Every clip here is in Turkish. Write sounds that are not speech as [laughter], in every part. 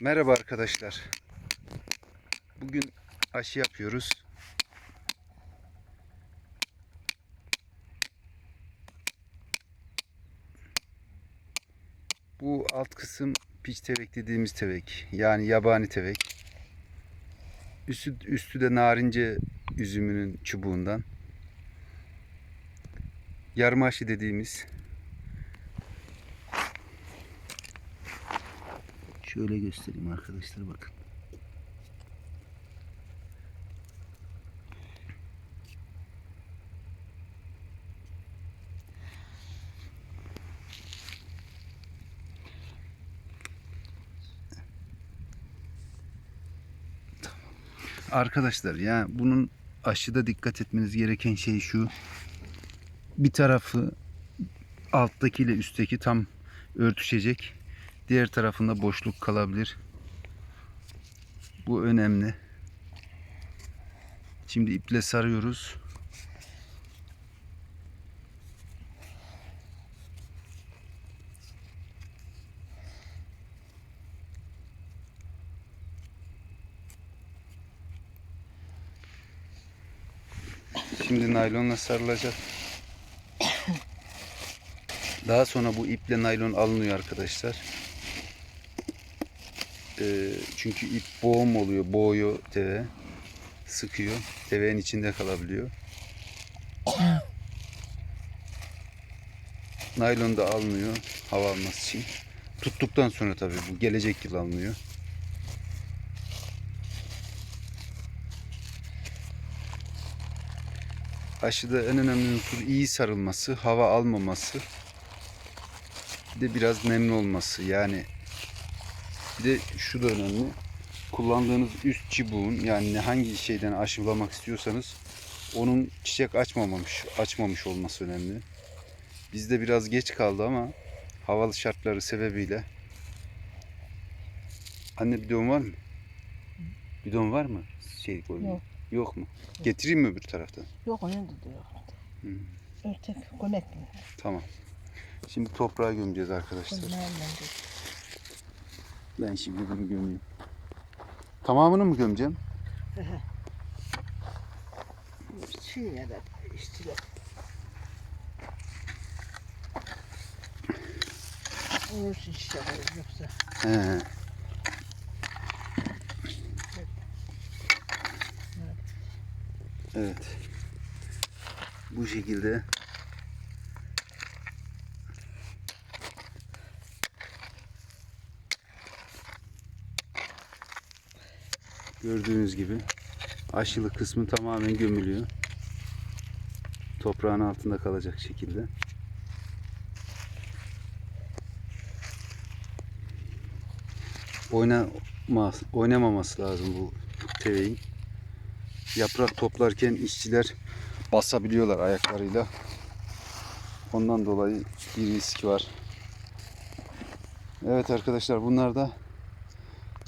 Merhaba arkadaşlar. Bugün aşı yapıyoruz. Bu alt kısım piç tevek dediğimiz tevek. Yani yabani tevek. Üstü, üstü de narince üzümünün çubuğundan. Yarma aşı dediğimiz. Şöyle göstereyim arkadaşlar bakın. Arkadaşlar yani bunun aşıda dikkat etmeniz gereken şey şu. Bir tarafı alttaki ile üstteki tam örtüşecek. Diğer tarafında boşluk kalabilir. Bu önemli. Şimdi iple sarıyoruz. Şimdi naylonla sarılacak. Daha sonra bu iple naylon alınıyor arkadaşlar. Ee, çünkü ip boğum oluyor. Boğuyor deve. Sıkıyor. Devenin içinde kalabiliyor. [coughs] Naylon da alınıyor hava alması için. Tuttuktan sonra tabii bu gelecek yıl alınıyor. Aşıda en önemli unsur iyi sarılması, hava almaması. Bir de biraz nemli olması. Yani bir de şu da önemli. Kullandığınız üst çubuğun yani hangi şeyden aşılamak istiyorsanız onun çiçek açmamış, açmamış olması önemli. Bizde biraz geç kaldı ama havalı şartları sebebiyle. Anne bidon var mı? Bidon var mı? Şey koyayım. Yok. Yok mu? Getireyim mi öbür taraftan? Yok onun da yok. Hmm. Örtek gömek mi? Tamam. Şimdi toprağa gömeceğiz arkadaşlar. Nereden Ben şimdi bunu gömeyim. Tamamını mı gömeceğim? [laughs] Şey ya da işçiler. Onun için şişe koyuyor yoksa. He. Evet. Bu şekilde gördüğünüz gibi aşılı kısmı tamamen gömülüyor. Toprağın altında kalacak şekilde. Oynama, oynamaması lazım bu teveğin. Yaprak toplarken işçiler basabiliyorlar ayaklarıyla. Ondan dolayı bir risk var. Evet arkadaşlar bunlar da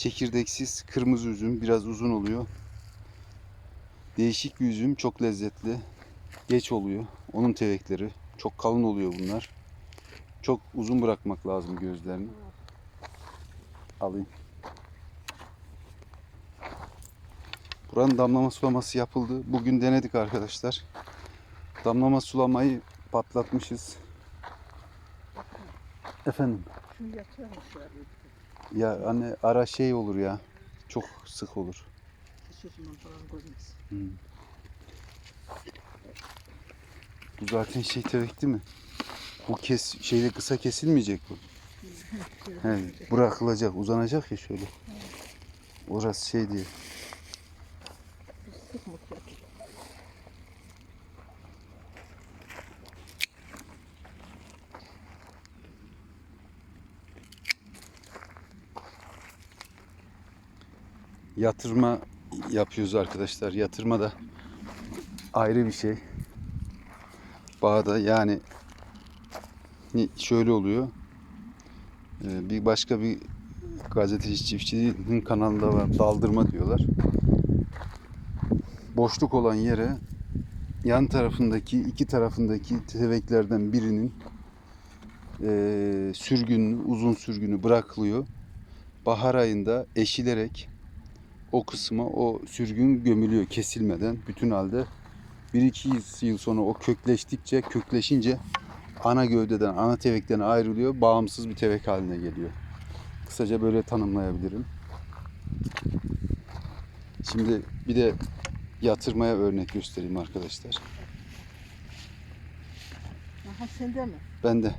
çekirdeksiz kırmızı üzüm. Biraz uzun oluyor. Değişik bir üzüm. Çok lezzetli. Geç oluyor. Onun tevekleri. Çok kalın oluyor bunlar. Çok uzun bırakmak lazım gözlerini. Alayım. Buranın damlama sulaması yapıldı. Bugün denedik arkadaşlar. Damlama sulamayı patlatmışız. Efendim? Şu yatıyormuş ya. Ya anne ara şey olur ya. Çok sık olur. Sözümden falan görmez. Bu zaten şey değil mi? Bu kes şeyde kısa kesilmeyecek bu. [laughs] He, bırakılacak, uzanacak ya şöyle. Orası şey diye. Yatırma yapıyoruz arkadaşlar. Yatırma da ayrı bir şey. Bağda yani ni- şöyle oluyor. Ee, Bir başka bir gazeteci çiftçinin kanalında var. Daldırma diyorlar. Boşluk olan yere yan tarafındaki iki tarafındaki teveklerden birinin eee sürgünü, uzun sürgünü bırakılıyor. bahar ayında eşilerek o kısma o sürgün gömülüyor kesilmeden bütün halde 1-2 yıl sonra o kökleştikçe kökleşince ana gövdeden ana tevekten ayrılıyor bağımsız bir tevek haline geliyor. Kısaca böyle tanımlayabilirim. Şimdi bir de yatırmaya örnek göstereyim arkadaşlar. Aha sende mi? Ben de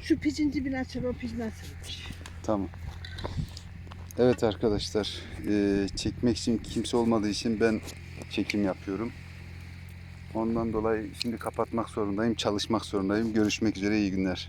Şu picin dibini açar o pic nasılmış? Tamam. Evet arkadaşlar, eee, çekmek için kimse olmadığı için ben çekim yapıyorum. Ondan dolayı şimdi kapatmak zorundayım, çalışmak zorundayım. Görüşmek üzere, iyi günler.